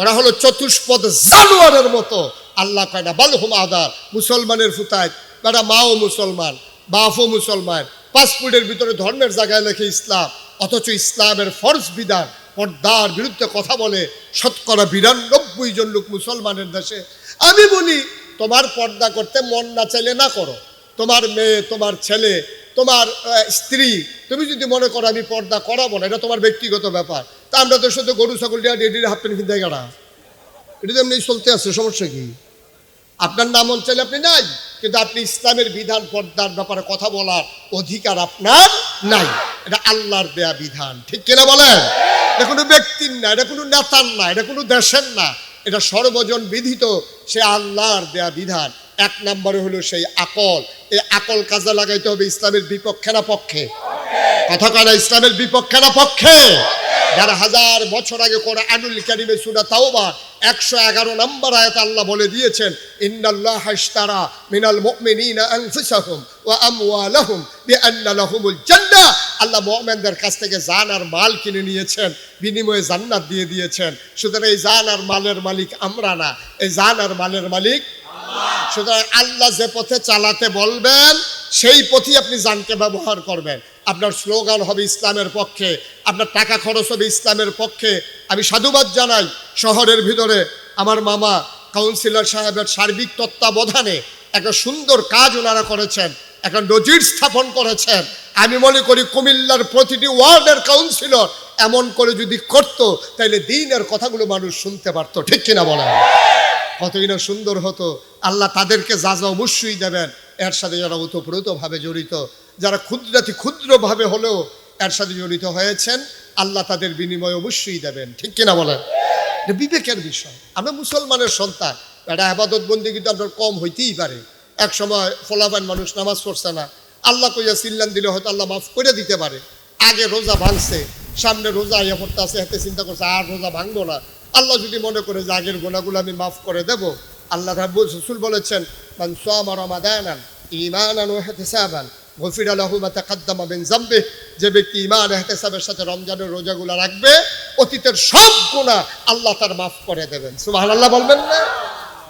ওরা হলো চতুষ্পদ জানোয়ারের মতো। আল্লাহ কয়, না বালহুম আদার মুসলমানের ফুতায়। বেটা মাও মুসলমান মুসলমান। পাসপোর্টের ভিতরে ধর্মের জায়গায় লেখে ইসলাম, অথচ ইসলামের ফরজ বিধান, পর্দার বিরুদ্ধে কথা বলে শতকরা বিরানব্বই জন লোক মুসলমানের দেশে। আমি বলি, তোমার পর্দা করতে মন না চাইলে না করো। তোমার মেয়ে, তোমার ছেলে তোমার স্ত্রী, তুমি যদি মনে করো আমি পর্দা করাবো না, এটা তোমার ব্যক্তিগত ব্যাপার। তা আমরা তো শুধু গরু, ছাগল দিয়ে ডেডির হাফ প্যান্ট কিনতে গেড়া এটা তো এমনি চলতে আছে, সমস্যা কি? আপনার নাম অঞ্চলে আপনি নাই, কিন্তু আপনি ইসলামের বিধান, পর্দার ব্যাপারে কথা বলার অধিকার আপনার নাই। এটা আল্লাহর দেয়া বিধান, ঠিক কিনা বলেন? এটা কোনো ব্যক্তির না, এটা কোনো নেতার না, এটা কোনো দেশের না। এটা সর্বজন বিধিত, সে আল্লাহর দেয়া বিধান। এক নম্বরে হলো সেই আকল। এই আকল কাজে লাগাইতে হবে ইসলামের বিপক্ষে না পক্ষে? কথা কয় না, ইসলামের বিপক্ষে না পক্ষে? যারা হাজার বছর আগে করে আনুল কারিমে সুরা তাওবা, একশো এগারো নম্বর আয়াত আল্লাহ বলে দিয়েছেন, ইন্নাল্লাহ হাশতারা মিনাল মুমিনিনা আনফুসাহুম ওয়া আমওয়ালাহুম বিআন্না জান্নাহ আল্লাহ মুমিনদের কাছ থেকে জান আর মাল কিনে নিয়েছেন, বিনিময়ে জান্নাত দিয়ে দিয়েছেন। সুতরাং এই জান আর মালের মালিক আমরা না। এই জান আর মালের মালিক সুতরাং আল্লাহ যে পথে চালাতে বলবেন, সেই পথই আপনি জানকে ব্যবহার করবেন। আপনার স্লোগান হবে ইসলামের পক্ষে, আপনার টাকা খরচ হবে ইসলামের পক্ষে। আমি সাধুবাদ জানাই শহরের ভিতরে আমার মামা কাউন্সিলর সাহেবের সার্বিক তত্ত্বাবধানে একটা সুন্দর কাজ ওনারা করেছেন একটা নজির স্থাপন করেছেন। আমি মনে করি কুমিল্লার প্রতিটি ওয়ার্ডের কাউন্সিলর এমন করে যদি করতো তাহলে দিনের কথাগুলো মানুষ শুনতে পারতো। ঠিক কিনা বলেন? কতই না সুন্দর হতো। আল্লাহ তাদেরকে যা যা অবশ্যই দেবেন, এর সাথে যারা ওতপ্রোতভাবে জড়িত, যারা ক্ষুদ্রাতি ক্ষুদ্রভাবে হলেও এর সাথে জড়িত হয়েছেন, আল্লাহ তাদের বিনিময় অবশ্যই দেবেন। ঠিক কিনা বলেন? এটা বিবেকের বিষয়। আমরা মুসলমানের সন্তান, এটা আবাদত বন্দি কিন্তু আপনার কম হইতেই পারে। এক সময় ফলাবান মানুষ নামাজ পড়ছে না। আল্লাহ কইয়া সিল্লান দিলে হয়তো আল্লাহ মাফ করে দিতে পারে। আগে রোজা ভাঙছে, সামনে রোজা ইয়ে পড়তে আছে হাতে চিন্তা করছে, আর রোজা ভাঙবো না। আল্লাহ যদি মনে করে যে আগের গোনাগুলো আমি মাফ করে দেব আল্লাহ রাব্বুল রসুল বলেছেন, মান সামা রমাদানান ঈমানান ওয়া ইহতিসাবান, গফিরা লাহু মা তাকাদ্দামা মিন যামবিহ যে ব্যক্তি ঈমান ইহতিসাবের সাথে রমজানের রোজাগুলো রাখবে, অতীতের সব গুনাহ আল্লাহ তার মাফ করে দেবেন। সুবহানাল্লাহ বলবেন না?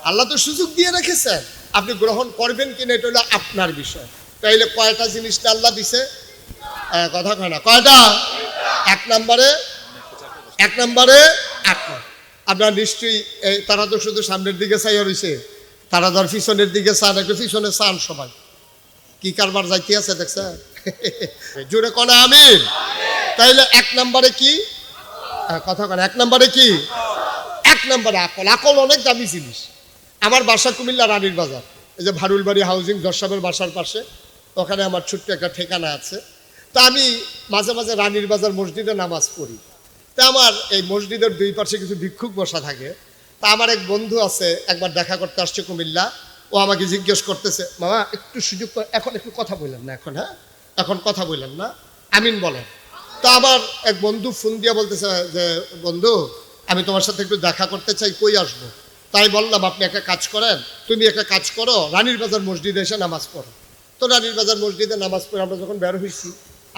আল্লাহ তো সুযোগ দিয়ে রেখেছেন। আপনি গ্রহণ করবেন কিনা এটা হলো আপনার বিষয়। তাইলে কয়টা জিনিসটা আল্লাহ দিছে? কথা কয় না। কয়টা? এক নম্বরে এক নম্বরে, এক নম্বর। আপনার নিশ্চয়ই তারা তো শুধু সামনের দিকে চাইয়া রয়েছে। তারা ধর পিছনের দিকে চান একটু পিছনে চান সবাই। কি কারবার যাইতে আছে দেখছেন জোরে কনা, আমিন। তাইলে এক নম্বরে কি? কথা কন, এক নম্বরে কি? এক নম্বরে আকল আকল অনেক দামি জিনিস। আমার বাসা কুমিল্লা রানীর বাজার। এই যে ভারুলবাড়ি হাউজিং দর্শাবের বাসার পাশে, ওখানে আমার ছোট্ট একটা ঠিকানা আছে। তা আমি মাঝে মাঝে রানীর বাজার মসজিদে নামাজ পড়ি। তা আমার এই মসজিদের দুই পাশে কিছু ভিক্ষুক বসা থাকে। তা আমার এক বন্ধু আছে, একবার দেখা করতে আসছে কুমিল্লা। ও আমাকে জিজ্ঞেস করতেছে, মামা, একটু সুযোগ এখন একটু কথা বললেন না এখন হ্যাঁ? এখন কথা বললেন না? আমিন বলেন। তা আমার এক বন্ধু ফোন দিয়ে বলতেছে যে, বন্ধু, আমি তোমার সাথে একটু দেখা করতে চাই, কই আসব? তাই বললাম, আপনি একটা কাজ করেন, তুমি একটা কাজ করো, রানীর বাজার মসজিদে এসে নামাজ পড়ো। তো রানীর বাজার মসজিদে নামাজ পড়ে আমরা যখন বের হয়েছি,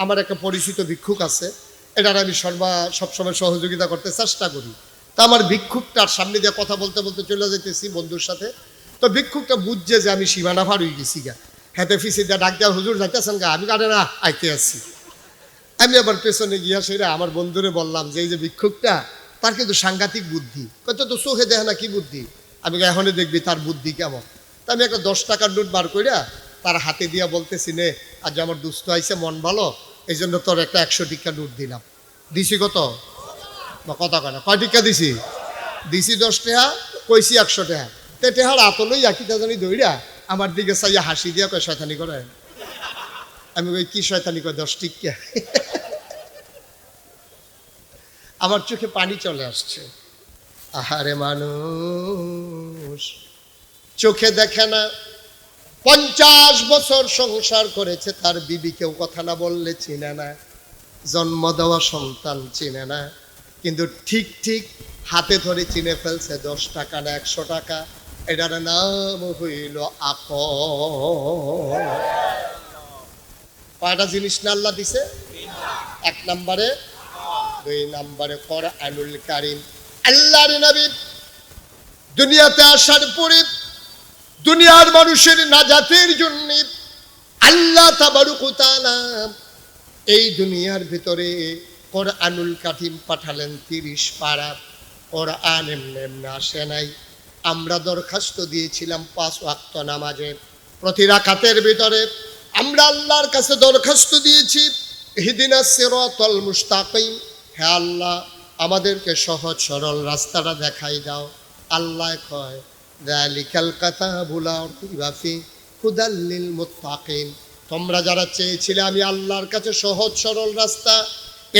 আমার একটা পরিচিত ভিক্ষুক আছে এটার আমি সর্বা, সবসময় সহযোগিতা করতে চেষ্টা করি। তা আমার ভিক্ষুকটার সামনে দিয়ে কথা বলতে বলতে চলে যেতেছি বন্ধুর সাথে। তো ভিক্ষুকটা বুঝছে যে আমি সীমানা পার হয়ে গেছি গা। হেতে ফিসি দিয়ে ডাক দেওয়া হুজুর যাইতেছেন গা, আমি কাটে না, আইতে আছি আমি আবার পেছনে গিয়া সেটা আমার বন্ধুরে বললাম যে এই যে ভিক্ষুকটা, তার কিন্তু সাংঘাতিক বুদ্ধি। কত তো চোখে দেখে না কি বুদ্ধি? আমি এখনই দেখবি তার বুদ্ধি কেমন? তা আমি একটা দশ টাকার নোট বার কইরা তার হাতে দিয়া বলতেছি, নে, আজ আমার দুস্থ আইছে, মন ভালো এই জন্য তোর একটা একশো টিকা নোট দিলাম। দিছি কত? বা কথা কয় না। কয় টিকা দিছি? দিছি দশ টাকা কইছি একশো টাকা তে টেহার আতলই আকিটা জানি দইরা আমার দিকে চাইয়া হাসি দিয়া কয়, শয়তানি করে? আমি কই, কি শয়তানি কয়, দশ টিকা আমার চোখে পানি চলে আসছে। আহারে মানুষ, চোখে দেখে না পঞ্চাশ বছর সংসার করেছে, তার বিবি কেউ কথা না বললে চিনে না। জন্ম দেওয়া সন্তান চিনে না। কিন্তু ঠিক ঠিক হাতে ধরে চিনে ফেলছে, দশ টাকা না একশো টাকা, এটার নাম হইল আক কয়টা জিনিস না আল্লাহ দিছে? এক নম্বরে, দুই নম্বরে কোরআনুল কারিম। আল্লাহর নবী দুনিয়াতে আসার পরে দুনিয়ার মানুষের নাজাতের জন্য আল্লাহ এই দুনিয়ার ভিতরে কোরআনুল কাঠিম পাঠালেন তিরিশ পারা। কোরআন এমনি এমনি আসে নাই। আমরা দরখাস্ত দিয়েছিলাম পাঁচ ওয়াক্ত নামাজে। প্রতি রাকাতের ভিতরে আমরা আল্লাহর কাছে দরখাস্ত দিয়েছি হিদিনা সিরাতাল মুস্তাকিম হে আল্লাহ, আমাদেরকে সহজ সরল রাস্তাটা দেখাই দাও। আল্লাহ কয় তোমরা যারা চেয়েছিলে আমি আল্লাহর কাছে সহজ সরল রাস্তা,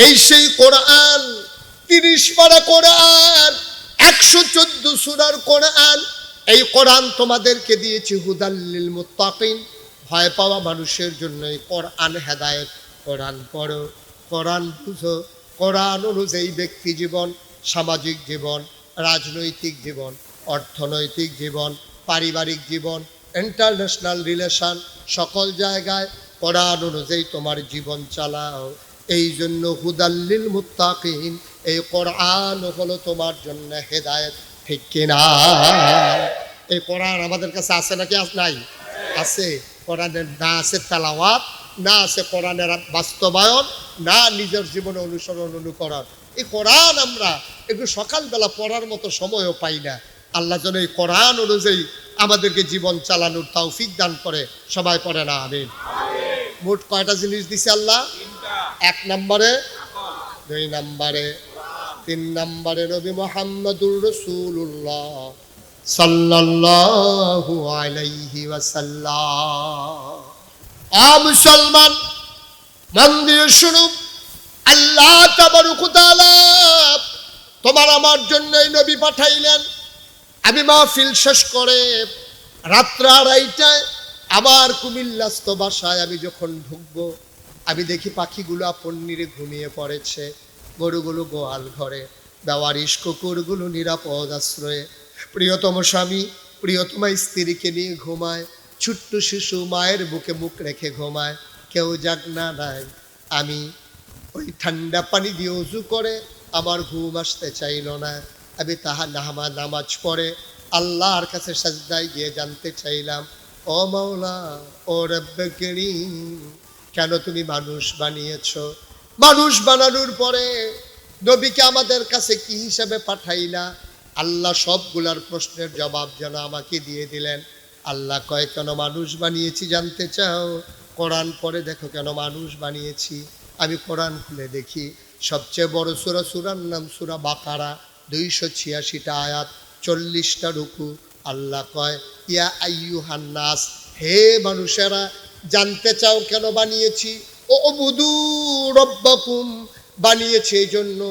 এই সেই কোরআন, তিরিশ পারা কোরআন, একশো চোদ্দ সুরার কোরআন, এই কোরআন তোমাদেরকে দিয়েছি হুদাল্লিল মুত্তাকিন ভয় পাওয়া মানুষের জন্য এই কোরআন হেদায়েত। কোরআন পড়ো, কোরআন বুঝো, কোরআন অনুযায়ী ব্যক্তি জীবন, সামাজিক জীবন, রাজনৈতিক জীবন। অর্থনৈতিক জীবন, পারিবারিক জীবন ইন্টারন্যাশনাল রিলেশন সকল জায়গায় কোরআন অনুযায়ী তোমার জীবন চালাও। এই জন্য হুদাল্লিল মুত্তাকিন, এই কোরআন হলো তোমার জন্য হেদায়েত, ঠিক কিনা এই কোরআন আমাদের কাছে আছে নাকি নাই? আছে। কোরআনের না আছে তালাওয়াত, না আছে কোরআনের বাস্তবায়ন, না নিজের জীবনে অনুসরণ অনুকরণ। এই কোরআন আমরা একটু সকালবেলা পড়ার মতো সময়ও পাই না। আল্লাহ যেন এই কোরআন অনুযায়ী আমাদেরকে জীবন চালানোর তৌফিক দান করে। সবাই পড়ে না আমিন। মোট কয়টা জিনিস দিছে আল্লাহ? এক নম্বরে? দুই নম্বরে? তিন নম্বরে নবী মোহাম্মদুর রসুল্লাহ সাল্লাল্লাহু আলাইহি ওয়াসাল্লাম। আ মুসলমান মন দিয়ে শুনুন। আল্লাহ তাবারুক তাআলা তোমার আমার জন্য এই নবী পাঠাইলেন। আমি মাহফিল শেষ করে রাত্র আড়াইটায় আবার কুমিল্লাস্ত বাসায় আমি যখন ঢুকবো, আমি দেখি পাখিগুলো পন্নিরে ঘুমিয়ে পড়েছে। গরুগুলো গোয়াল ঘরে বেওয়ারিশ কুকুরগুলো নিরাপদ আশ্রয়ে। প্রিয়তম স্বামী প্রিয়তমা স্ত্রীকে নিয়ে ঘুমায়, ছোট্ট শিশু মায়ের বুকে মুখ রেখে ঘুমায়। কেউ জাগ না নাই, আমি ওই ঠান্ডা পানি দিয়ে উজু করে আমার ঘুম আসতে চাইল না। আমি তাহা নামা নামাজ পড়ে আল্লাহর কাছে সাজদায় গিয়ে জানতে চাইলাম, ও মাওলা, ও রব্বে কেন তুমি মানুষ বানিয়েছ? মানুষ বানানোর পরে নবীকে আমাদের কাছে কি হিসাবে পাঠাইলা? আল্লাহ সবগুলার প্রশ্নের জবাব যেন আমাকে দিয়ে দিলেন। আল্লাহ কয়, কেন মানুষ বানিয়েছি জানতে চাও? কোরআন পরে দেখো কেন মানুষ বানিয়েছি। আমি কোরআন খুলে দেখি। সবচেয়ে বড় সুরা, সুরার নাম সুরা বাকারা। দুইশো ছিয়াশিটা আয়াত, চল্লিশটা রুকু আল্লাহ কয়, ইয়া আইয়ু হান্নাস হে মানুষেরা, জানতে চাও কেন বানিয়েছি? ও বুধু রব্বাকুম, বানিয়েছে এই জন্য।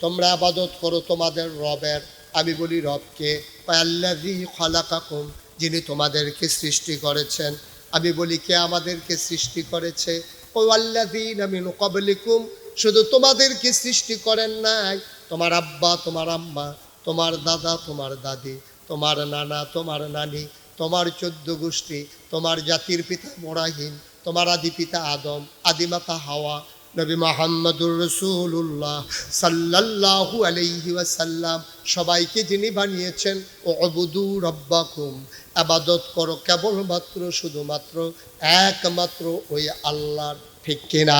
তোমরা আবাদত করো তোমাদের রবের। আমি বলি, রবকে আল্লাহি খালাকাকুম, যিনি তোমাদেরকে সৃষ্টি করেছেন। আমি বলি, কে আমাদেরকে সৃষ্টি করেছে? ও আল্লাদিন আমি কবলিকুম শুধু তোমাদেরকে সৃষ্টি করেন নাই তোমার আব্বা, তোমার আম্মা, তোমার দাদা, তোমার দাদি, তোমার নানা, তোমার নানি, তোমার চোদ্দ গোষ্ঠী, তোমার জাতির পিতা মোরাহিম, তোমার আদি পিতা আদম আদিমাতা হাওয়া, নবী মোহাম্মদুর রসুল্লাহ সাল্লাল্লাহু আলাইহি ওয়াসাল্লাম, সবাইকে যিনি বানিয়েছেন ও অবুদু রব্বাকুম আবাদত করো কেবলমাত্র, শুধুমাত্র, একমাত্র ওই আল্লাহর ঠিক কিনা?